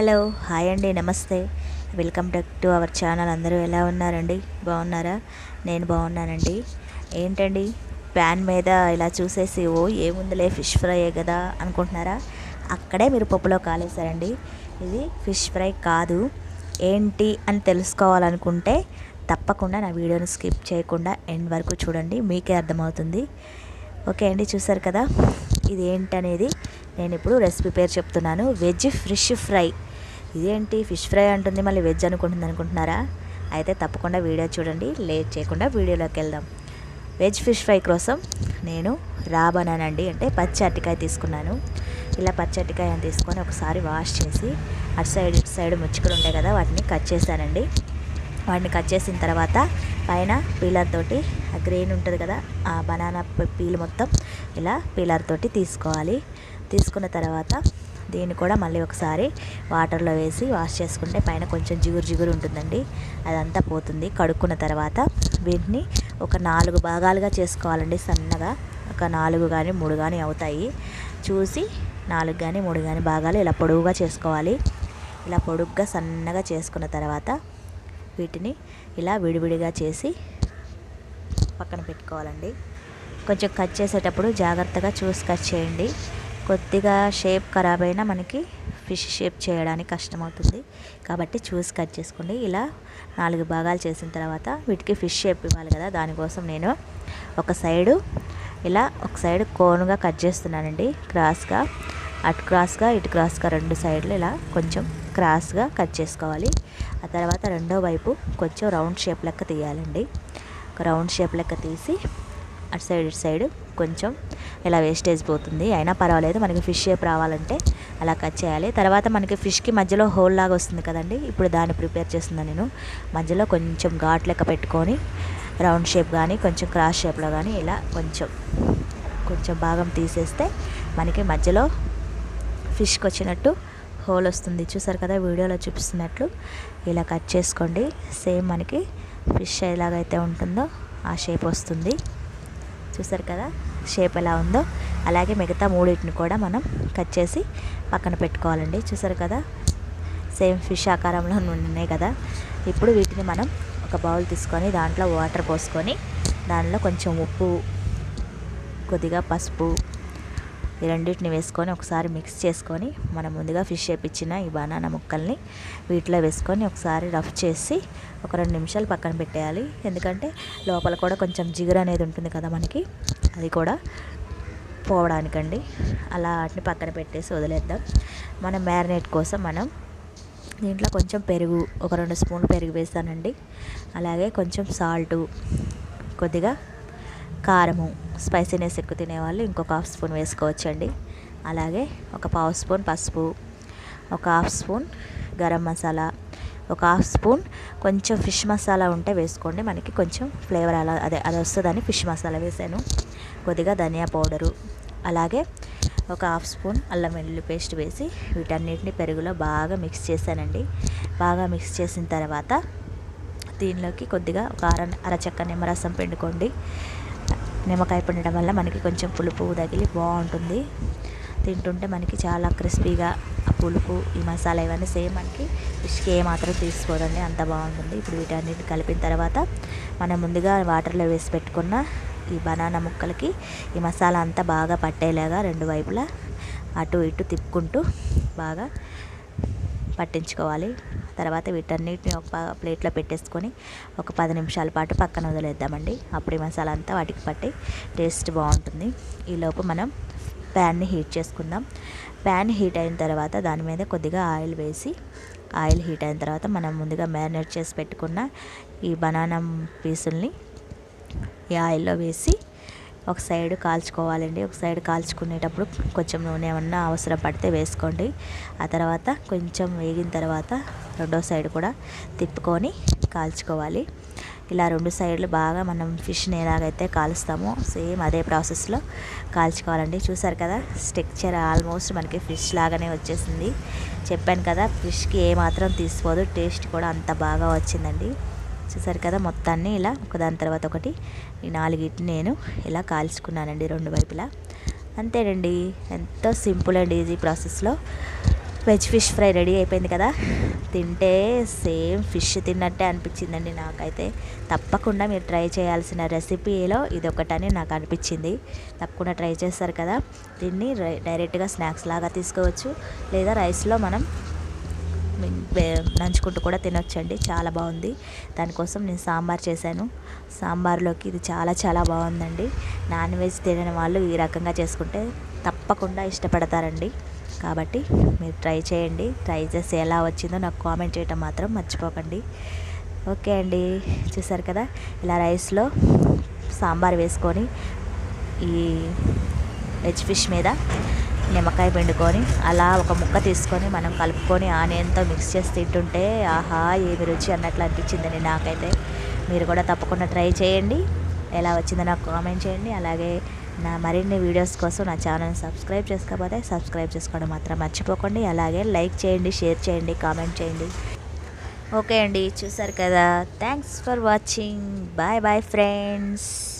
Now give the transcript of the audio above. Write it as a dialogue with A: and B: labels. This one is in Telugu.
A: హలో హాయ్ అండి నమస్తే. Welcome back to our channel. అందరూ ఎలా ఉన్నారండి? బాగున్నారా? నేను బాగున్నానండి. ఏంటండి? ప్యాన్ మీద ఇలా చూసేసి ఓ ఏముందిలే ఫిష్ ఫ్రై కదా అనుకుంటున్నారా? అక్కడే మీరు పప్పులో కాలేశారండి. ఇది ఫిష్ ఫ్రై కాదు. ఏంటి అని తెలుసుకోవాలనుకుంటే తప్పకుండా నా వీడియోని స్కిప్ చేయకుండా ఎండ్ వరకు చూడండి. మీకే అర్థమవుతుంది. ఓకే అండి చూసారు కదా? ఇది ఏంటనేది నేను ఇప్పుడు రెసిపీ పేరు చెప్తున్నాను. Veg fish fry. ఇదేంటి ఫిష్ ఫ్రై అంటుంది మళ్ళీ వెజ్ అనుకుంటుంది అనుకుంటున్నారా? అయితే తప్పకుండా వీడియో చూడండి లేట్ చేయకుండా వీడియోలోకి వెళ్దాం. వెజ్ ఫిష్ ఫ్రై కోసం నేను రాబనానండి అంటే పచ్చి అరటికాయ తీసుకున్నాను. ఇలా పచ్చి అరటికాయని తీసుకొని ఒకసారి వాష్ చేసి అటు సైడ్ ఇటు సైడ్ ముచ్చుకులు ఉంటాయి కదా వాటిని కట్ చేశానండి. వాటిని కట్ చేసిన తర్వాత పైన పీలర్ తోటి ఆ గ్రెయిన్ ఉంటుంది కదా ఆ బనానా పీల్ మొత్తం ఇలా పీలర్ తోటి తీసుకోవాలి. తీసుకున్న తర్వాత దీన్ని కూడా మళ్ళీ ఒకసారి వాటర్లో వేసి వాష్ చేసుకుంటే పైన కొంచెం జిగురు జిగురు ఉంటుందండి. అదంతా పోతుంది. కడుక్కున్న తర్వాత వీటిని ఒక నాలుగు భాగాలుగా చేసుకోవాలండి సన్నగా. ఒక నాలుగు కానీ మూడు కానీ అవుతాయి. చూసి నాలుగు కానీ మూడు కానీ భాగాలు ఇలా పొడవుగా చేసుకోవాలి. ఇలా పొడుగ్గా సన్నగా చేసుకున్న తర్వాత వీటిని ఇలా విడివిడిగా చేసి పక్కన పెట్టుకోవాలండి. కొంచెం కట్ చేసేటప్పుడు జాగ్రత్తగా చూసి కట్ చేయండి. కొద్దిగా షేప్ ఖరాబ్ అయినా మనకి ఫిష్ షేప్ చేయడానికి కష్టమవుతుంది. కాబట్టి చూసి కట్ చేసుకోండి. ఇలా నాలుగు భాగాలు చేసిన తర్వాత వీటికి ఫిష్ షేప్ ఇవ్వాలి కదా. దానికోసం నేను ఒక సైడు ఇలా ఒక సైడ్ కోన్గా కట్ చేస్తున్నానండి. క్రాస్గా అటు క్రాస్గా ఇటు క్రాస్గా రెండు సైడ్లు ఇలా కొంచెం క్రాస్గా కట్ చేసుకోవాలి. ఆ తర్వాత రెండో వైపు కొంచెం రౌండ్ షేప్ లెక్క తీయాలండి. ఒక రౌండ్ షేప్ లెక్క తీసి అటు సైడ్ ఇటు సైడ్ కొంచెం ఇలా వేస్టేజ్ పోతుంది. అయినా పర్వాలేదు మనకి ఫిష్ షేప్ రావాలంటే అలా కట్ చేయాలి. తర్వాత మనకి ఫిష్కి మధ్యలో హోల్ లాగా వస్తుంది కదండి ఇప్పుడు దాన్ని ప్రిపేర్ చేస్తున్నాను నేను. మధ్యలో కొంచెం ఘాట్ లెక్క పెట్టుకొని రౌండ్ షేప్ కానీ కొంచెం క్రాస్ షేప్లో కానీ ఇలా కొంచెం కొంచెం భాగం తీసేస్తే మనకి మధ్యలో ఫిష్కి వచ్చినట్టు హోల్ వస్తుంది. చూసారు కదా వీడియోలో చూపిస్తున్నట్లు ఇలా కట్ చేసుకోండి. సేమ్ మనకి ఫిష్ ఎలాగైతే ఉంటుందో ఆ షేప్ వస్తుంది. చూసారు కదా షేప్ ఎలా ఉందో. అలాగే మిగతా మూడింటిని కూడా మనం కట్ చేసి పక్కన పెట్టుకోవాలండి. చూసారు కదా సేమ్ ఫిష్ ఆకారంలో ఉన్నాయి కదా. ఇప్పుడు వీటిని మనం ఒక బౌల్ తీసుకొని దాంట్లో వాటర్ పోసుకొని దానిలో కొంచెం ఉప్పు కొద్దిగా పసుపు ఈ రెండింటిని వేసుకొని ఒకసారి మిక్స్ చేసుకొని మనం ముందుగా ఫిష్ చేపించిన ఈ బనానా ముక్కల్ని వీటిలో వేసుకొని ఒకసారి రఫ్ చేసి ఒక రెండు నిమిషాలు పక్కన పెట్టేయాలి. ఎందుకంటే లోపల కూడా కొంచెం జిగురు అనేది ఉంటుంది కదా మనకి అది కూడా పోవడానికండి. అలా వాటిని పక్కన పెట్టేసి వదిలేద్దాం. మనం మ్యారినేట్ కోసం మనం దీంట్లో కొంచెం పెరుగు ఒక రెండు స్పూన్లు పెరుగు వేస్తానండి. అలాగే కొంచెం సాల్టు కొద్దిగా కారము స్పైసీనెస్ ఎక్కువ తినేవాళ్ళు ఇంకొక హాఫ్ స్పూన్ వేసుకోవచ్చండి. అలాగే ఒక పావు స్పూన్ పసుపు ఒక హాఫ్ స్పూన్ గరం మసాలా ఒక హాఫ్ స్పూన్ కొంచెం ఫిష్ మసాలా ఉంటే వేసుకోండి. మనకి కొంచెం ఫ్లేవర్ అలా అదే అది వస్తుందని ఫిష్ మసాలా వేసాను. కొద్దిగా ధనియా పౌడరు అలాగే ఒక హాఫ్ స్పూన్ అల్లం వెల్లుల్లి పేస్ట్ వేసి వీటన్నిటిని పెరుగులో బాగా మిక్స్ చేశానండి. బాగా మిక్స్ చేసిన తర్వాత దీనిలోకి కొద్దిగా ఒక అర అరచక్క నిమ్మరసం పిండుకోండి. నిమ్మకాయ పిండడం వల్ల మనకి కొంచెం పులుపు తగిలి బాగుంటుంది. తింటుంటే మనకి చాలా క్రిస్పీగా ఆ పులుపు ఈ మసాలా ఇవన్నీ సేమ్ మనకి ఫిష్కి ఏమాత్రం తీసుకోదండి అంత బాగుంటుంది. ఇప్పుడు వీటన్నిటిని కలిపిన తర్వాత మనం ముందుగా వాటర్లో వేసి పెట్టుకున్న ఈ బనానా ముక్కలకి ఈ మసాలా అంతా బాగా పట్టేలాగా రెండు వైపులా అటు ఇటు తిప్పుకుంటూ బాగా పట్టించుకోవాలి. తర్వాత వీటన్నిటిని ఒక ప్లేట్లో పెట్టేసుకొని ఒక పది నిమిషాల పాటు పక్కన వదిలేద్దామండి. అప్పుడు ఈ మసాలా అంతా వాటికి పట్టి టేస్ట్ బాగుంటుంది. ఈలోపు మనం ప్యాన్ని హీట్ చేసుకుందాం. ప్యాన్ హీట్ అయిన తర్వాత దాని మీద కొద్దిగా ఆయిల్ వేసి ఆయిల్ హీట్ అయిన తర్వాత మనం ముందుగా మ్యారినేట్ చేసి పెట్టుకున్న ఈ బనానా పీసుల్ని ఈ ఆయిల్లో వేసి ఒక సైడ్ కాల్చుకోవాలండి. ఒక సైడ్ కాల్చుకునేటప్పుడు కొంచెం నూనె ఏమన్నా అవసరం పడితే వేసుకోండి. ఆ తర్వాత కొంచెం వేగిన తర్వాత రెండో సైడ్ కూడా తిప్పుకొని కాల్చుకోవాలి. ఇలా రెండు సైడ్లు బాగా మనం ఫిష్ని ఎలాగైతే కాలుస్తామో సేమ్ అదే ప్రాసెస్లో కాల్చుకోవాలండి. చూసారు కదా స్ట్రక్చర్ ఆల్మోస్ట్ మనకి ఫిష్ లాగానే వచ్చేసింది. చెప్పాను కదా ఫిష్కి ఏమాత్రం తీసుకోదు టేస్ట్ కూడా అంత బాగా వచ్చిందండి. చూసారు కదా మొత్తాన్ని ఇలా ఒకదాని తర్వాత ఒకటి ఈ నాలుగిటిని నేను ఇలా కాల్చుకున్నానండి రెండు వైపులా. అంతేనండి ఎంతో సింపుల్ అండ్ ఈజీ ప్రాసెస్లో వెజ్ ఫిష్ ఫ్రై రెడీ అయిపోయింది కదా. తింటే సేమ్ ఫిష్ తిన్నట్టే అనిపించిందండి నాకైతే. తప్పకుండా మీరు ట్రై చేయాల్సిన రెసిపీలో ఇది ఒకటని నాకు అనిపించింది. తప్పకుండా ట్రై చేస్తారు కదా. దీన్ని డైరెక్ట్గా స్నాక్స్ లాగా తీసుకోవచ్చు. లేదా రైస్లో మనం నంచుకుంటూ కూడా తినొచ్చండి. చాలా బాగుంది. దానికోసం నేను సాంబార్ చేశాను. సాంబార్లోకి ఇది చాలా చాలా బాగుందండి. నాన్ వెజ్ తినని వాళ్ళు ఈ రకంగా చేసుకుంటే తప్పకుండా ఇష్టపడతారండి. కాబట్టి మీరు ట్రై చేయండి. ట్రై చేసి ఎలా వచ్చిందో నాకు కామెంట్ చేయటం మాత్రం మర్చిపోకండి. ఓకే అండి. చూసారు కదా? ఇలా రైస్లో సాంబార్ వేసుకొని ఈ వెజ్ ఫిష్ మీద నిమ్మకాయ పిండుకొని అలా ఒక ముక్క తీసుకొని మనం కలుపుకొని ఆనియన్తో మిక్స్ చేసి తింటుంటే ఆహా ఏమి రుచి అన్నట్లు అనిపించిందండి నాకైతే. మీరు కూడా తప్పకుండా ట్రై చేయండి. ఎలా వచ్చిందో నాకు కామెంట్ చేయండి. అలాగే నా మరిన్ని వీడియోస్ కోసం నా ఛానల్ సబ్స్క్రైబ్ చేసుకోకపోతే సబ్స్క్రైబ్ చేసుకోవడం మాత్రం మర్చిపోకండి. అలాగే లైక్ చేయండి షేర్ చేయండి కామెంట్ చేయండి. ఓకే అండి చూసారు కదా? Thanks for watching bye bye friends